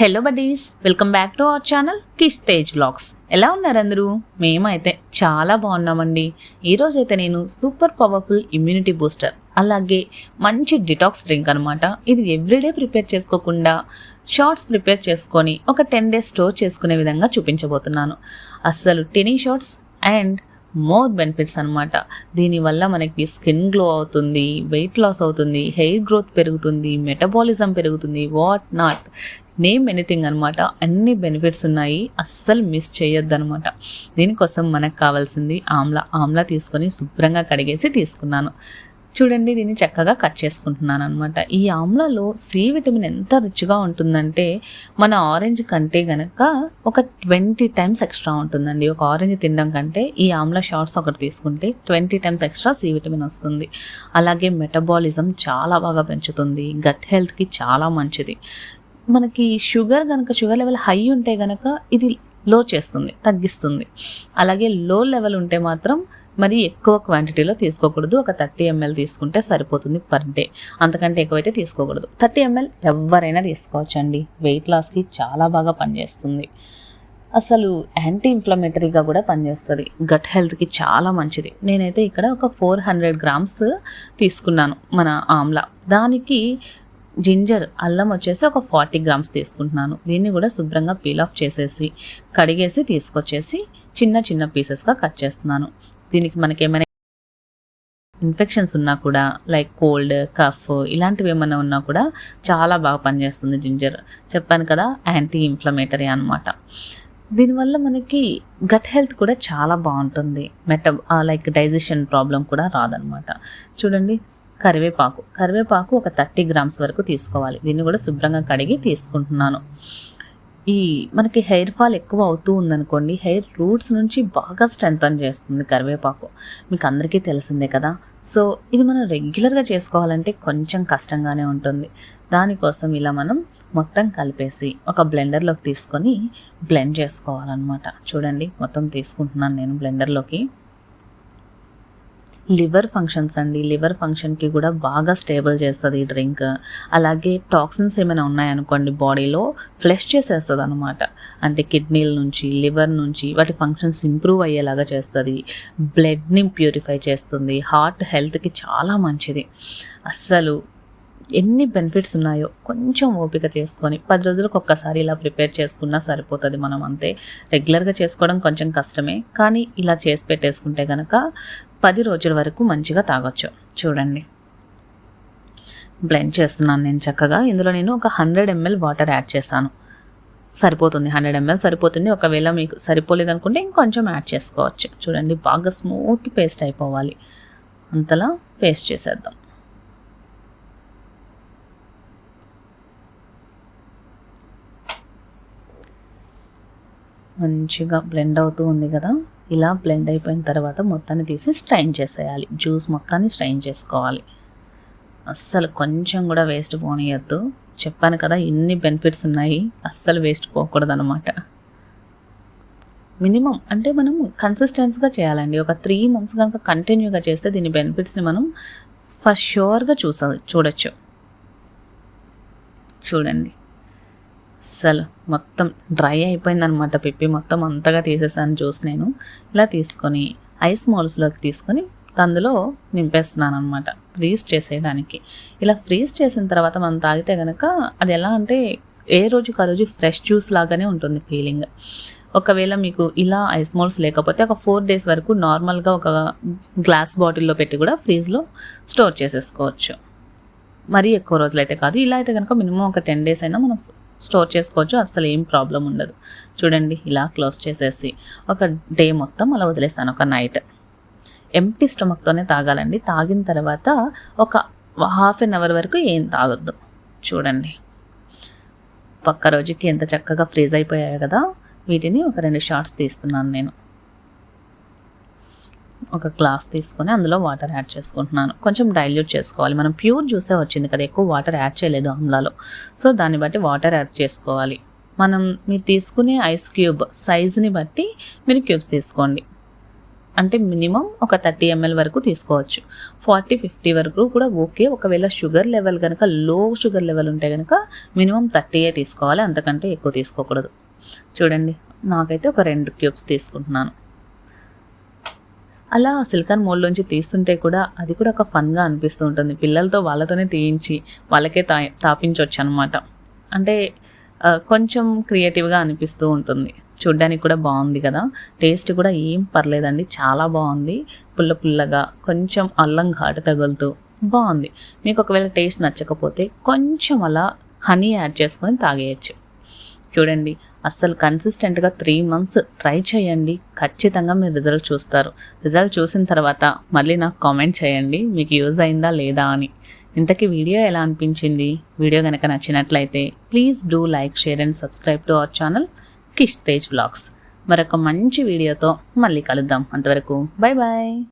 Hello buddies welcome back to our channel Kish Tej vlogs ఎలా ఉన్నారు అందరూ? మేమైతే చాలా బాగున్నామండి. ఈరోజైతే నేను సూపర్ పవర్ఫుల్ ఇమ్యూనిటీ బూస్టర్ అలాగే మంచి డిటాక్స్ డ్రింక్ అనమాట ఇది ఎవ్రీడే ప్రిపేర్ చేసుకోకుండా షార్ట్స్ ప్రిపేర్ చేసుకొని ఒక టెన్ డేస్ స్టోర్ చేసుకునే విధంగా చూపించబోతున్నాను. అస్సలు టెనీ షార్ట్స్ అండ్ మోర్ బెనిఫిట్స్ అనమాట దీనివల్ల మనకి స్కిన్ గ్లో అవుతుంది వెయిట్ లాస్ అవుతుంది హెయిర్ గ్రోత్ పెరుగుతుంది మెటబాలిజం పెరుగుతుంది వాట్ నాట్ నేమ్ ఎనీథింగ్ అనమాట అన్ని బెనిఫిట్స్ ఉన్నాయి అస్సలు మిస్ చేయొద్దు అనమాట దీనికోసం మనకు కావాల్సింది ఆమ్లా. ఆమ్లా తీసుకొని శుభ్రంగా కడిగేసి తీసుకున్నాను. చూడండి దీన్ని చక్కగా కట్ చేసుకుంటున్నాను అనమాట ఈ ఆమ్లాలో సి విటమిన్ ఎంత రిచ్గా ఉంటుందంటే మన ఆరెంజ్ కంటే గనక ఒక ట్వంటీ టైమ్స్ ఎక్స్ట్రా ఉంటుందండి. ఒక ఆరెంజ్ తినడం కంటే ఈ ఆమ్లా షార్ట్స్ ఒకటి తీసుకుంటే twenty times extra C vitamin వస్తుంది. అలాగే మెటబాలిజం చాలా బాగా పెంచుతుంది. గట్ హెల్త్కి చాలా మంచిది. మనకి షుగర్ కనుక షుగర్ లెవెల్ హై ఉంటే కనుక ఇది లో చేస్తుంది తగ్గిస్తుంది. అలాగే లో లెవెల్ ఉంటే మాత్రం మరి ఎక్కువ క్వాంటిటీలో తీసుకోకూడదు. ఒక థర్టీ ఎంఎల్ తీసుకుంటే సరిపోతుంది పర్ డే. అంతకంటే ఎక్కువైతే తీసుకోకూడదు. థర్టీ ఎంఎల్ ఎవరైనా తీసుకోవచ్చండి. వెయిట్ లాస్కి చాలా బాగా పనిచేస్తుంది. అసలు యాంటీ ఇన్ఫ్లమేటరీగా కూడా పనిచేస్తుంది. గట్ హెల్త్కి చాలా మంచిది. నేనైతే ఇక్కడ ఒక ఫోర్ హండ్రెడ్ గ్రామ్స్ తీసుకున్నాను మన ఆమ్లా. దానికి జింజర్ అల్లం వచ్చేసి ఒక ఫార్టీ గ్రామ్స్ తీసుకుంటున్నాను. దీన్ని కూడా శుభ్రంగా పీల్ ఆఫ్ చేసేసి కడిగేసి తీసుకొచ్చేసి చిన్న చిన్న పీసెస్గా కట్ చేస్తున్నాను. దీనికి మనకి ఏమైనా ఇన్ఫెక్షన్స్ ఉన్నా కూడా లైక్ కోల్డ్ కఫ్ ఇలాంటివి ఏమైనా ఉన్నా కూడా చాలా బాగా పనిచేస్తుంది జింజర్. చెప్పాను కదా యాంటీ ఇన్ఫ్లమేటరీ అనమాట దీనివల్ల మనకి గట్ హెల్త్ కూడా చాలా బాగుంటుంది. మెట లైక్ డైజెషన్ ప్రాబ్లం కూడా రాదనమాట చూడండి కరివేపాకు. కరివేపాకు ఒక థర్టీ గ్రామ్స్ వరకు తీసుకోవాలి. దీన్ని కూడా శుభ్రంగా కడిగి తీసుకుంటున్నాను. ఈ మనకి హెయిర్ ఫాల్ ఎక్కువ అవుతూ ఉందనుకోండి హెయిర్ రూట్స్ నుంచి బాగా స్ట్రెంగ్తన్ చేస్తుంది కరివేపాకు. మీకు అందరికీ తెలిసిందే కదా. సో ఇది మనం రెగ్యులర్గా చేసుకోవాలంటే కొంచెం కష్టంగానే ఉంటుంది. దానికోసం ఇలా మనం మొత్తం కలిపేసి ఒక బ్లెండర్లోకి తీసుకొని బ్లెండ్ చేసుకోవాలన్నమాట. చూడండి మొత్తం తీసుకుంటున్నాను నేను బ్లెండర్లోకి. లివర్ ఫంక్షన్స్ అండి. లివర్ ఫంక్షన్కి కూడా బాగా స్టేబుల్ చేస్తుంది ఈ డ్రింక్. అలాగే టాక్సిన్స్ ఏమైనా ఉన్నాయనుకోండి బాడీలో ఫ్లెష్ చేసేస్తుంది అనమాట అంటే కిడ్నీల నుంచి లివర్ నుంచి వాటి ఫంక్షన్స్ ఇంప్రూవ్ అయ్యేలాగా చేస్తుంది. బ్లడ్ని ప్యూరిఫై చేస్తుంది. హార్ట్ హెల్త్కి చాలా మంచిది. అస్సలు ఎన్ని బెనిఫిట్స్ ఉన్నాయో కొంచెం ఓపిక చేసుకొని పది రోజులకు ఒక్కసారి ఇలా ప్రిపేర్ చేసుకున్నా సరిపోతుంది మనం అంతే. రెగ్యులర్గా చేసుకోవడం కొంచెం కష్టమే కానీ ఇలా చేసి పెట్టేసుకుంటే కనుక పది రోజుల వరకు మంచిగా తాగొచ్చు. చూడండి. బ్లెండ్ చేస్తున్నాను నేను చక్కగా. ఇందులో నేను ఒక హండ్రెడ్ ఎంఎల్ వాటర్ యాడ్ చేశాను. సరిపోతుంది. హండ్రెడ్ ఎంఎల్ సరిపోతుంది. ఒకవేళ మీకు సరిపోలేదు అనుకుంటే ఇంకొంచెం యాడ్ చేసుకోవచ్చు. చూడండి బాగా స్మూత్ పేస్ట్ అయిపోవాలి. అంతలా పేస్ట్ చేసేద్దాం. మంచిగా బ్లెండ్ అవుతూ ఉంది కదా. ఇలా బ్లెండ్ అయిపోయిన తర్వాత మొత్తాన్ని తీసి స్ట్రైన్ చేసేయాలి. జ్యూస్ మొత్తాన్ని స్ట్రైన్ చేసుకోవాలి. అస్సలు కొంచెం కూడా వేస్ట్ పోనీయద్దు. చెప్పాను కదా ఎన్ని బెనిఫిట్స్ ఉన్నాయి. అస్సలు వేస్ట్ పోకూడదు అనమాట మినిమం అంటే మనం కన్సిస్టెన్స్గా చేయాలండి. ఒక త్రీ మంత్స్ కనుక కంటిన్యూగా చేస్తే దీని బెనిఫిట్స్ని మనం ఫస్ట్ షూర్గా చూసా చూడొచ్చు. చూడండి. అస్సలు. మొత్తం డ్రై అయిపోయిందనమాట పిప్పి. మొత్తం అంతగా తీసేసాను జ్యూస్ నేను. ఇలా తీసుకొని ఐస్ మోల్స్లోకి తీసుకొని అందులో నింపేస్తున్నాను అనమాట ఫ్రీజ్ చేసేయడానికి. ఇలా ఫ్రీజ్ చేసిన తర్వాత మనం తాగితే కనుక అది ఎలా అంటే ఏ రోజుకి ఆ రోజు ఫ్రెష్ జ్యూస్ లాగానే ఉంటుంది ఫీలింగ్. ఒకవేళ మీకు ఇలా ఐస్ మోల్స్ లేకపోతే ఒక ఫోర్ డేస్ వరకు నార్మల్గా ఒక గ్లాస్ బాటిల్లో పెట్టి కూడా ఫ్రీజ్లో స్టోర్ చేసేసుకోవచ్చు. మరీ ఎక్కువ రోజులు అయితే కాదు. ఇలా అయితే కనుక మినిమం ఒక టెన్ డేస్ అయినా మనం స్టోర్ చేసుకోవచ్చు అసలు ఏం ప్రాబ్లం ఉండదు. చూడండి ఇలా క్లోజ్ చేసేసి ఒక డే మొత్తం అలా వదిలేస్తాను ఒక నైట్. ఎంటీ స్టమక్తోనే తాగాలండి. తాగిన తర్వాత ఒక హాఫ్ అన్ అవర్ వరకు ఏం తాగొద్దు. చూడండి. పక్క రోజుకి ఎంత చక్కగా ఫ్రీజ్ అయిపోయాయి కదా. వీటిని ఒక రెండు షార్ట్స్ తీస్తున్నాను నేను. ఒక గ్లాస్ తీసుకొని అందులో వాటర్ యాడ్ చేసుకుంటున్నాను. కొంచెం డైల్యూట్ చేసుకోవాలి. మనం ప్యూర్ జ్యూసే వచ్చింది కదా ఎక్కువ వాటర్ యాడ్ చేయలేదు ఆమ్లాలో. సో దాన్ని బట్టి వాటర్ యాడ్ చేసుకోవాలి. మనం మీరు తీసుకునే ఐస్ క్యూబ్ సైజుని బట్టి మీరు క్యూబ్స్ తీసుకోండి. అంటే మినిమం ఒక థర్టీ ఎంఎల్ వరకు తీసుకోవచ్చు. ఫార్టీ ఫిఫ్టీ వరకు కూడా ఓకే. ఒకవేళ షుగర్ లెవెల్ కనుక లో షుగర్ లెవెల్ ఉంటే కనుక మినిమం థర్టీయే తీసుకోవాలి. అంతకంటే ఎక్కువ తీసుకోకూడదు. చూడండి నాకైతే ఒక రెండు క్యూబ్స్ తీసుకుంటున్నాను. అలా సిలికాన్ మోల్డ్లోంచి తీస్తుంటే కూడా అది కూడా ఒక ఫన్గా అనిపిస్తూ ఉంటుంది. పిల్లలతో వాళ్ళతోనే తీయించి వాళ్ళకే తా తాపించవచ్చు అనమాట అంటే కొంచెం క్రియేటివ్గా అనిపిస్తూ ఉంటుంది. చూడ్డానికి కూడా బాగుంది కదా. టేస్ట్ కూడా ఏం పర్లేదండి. చాలా బాగుంది. పుల్ల పుల్లగా కొంచెం అల్లం ఘాటు తగులుతూ బాగుంది. మీకు ఒకవేళ టేస్ట్ నచ్చకపోతే కొంచెం అలా హనీ యాడ్ చేసుకొని తాగేయచ్చు. చూడండి అస్సలు కన్సిస్టెంట్గా త్రీ మంత్స్ ట్రై చేయండి. ఖచ్చితంగా మీరు రిజల్ట్ చూస్తారు. రిజల్ట్ చూసిన తర్వాత మళ్ళీ నాకు కామెంట్ చేయండి. మీకు యూజ్ అయిందా లేదా అని. ఇంతకీ వీడియో ఎలా అనిపించింది? వీడియో కనుక నచ్చినట్లయితే please do like share and subscribe to our channel Kish Tej vlogs మరొక మంచి వీడియోతో మళ్ళీ కలుద్దాం. అంతవరకు బాయ్ బాయ్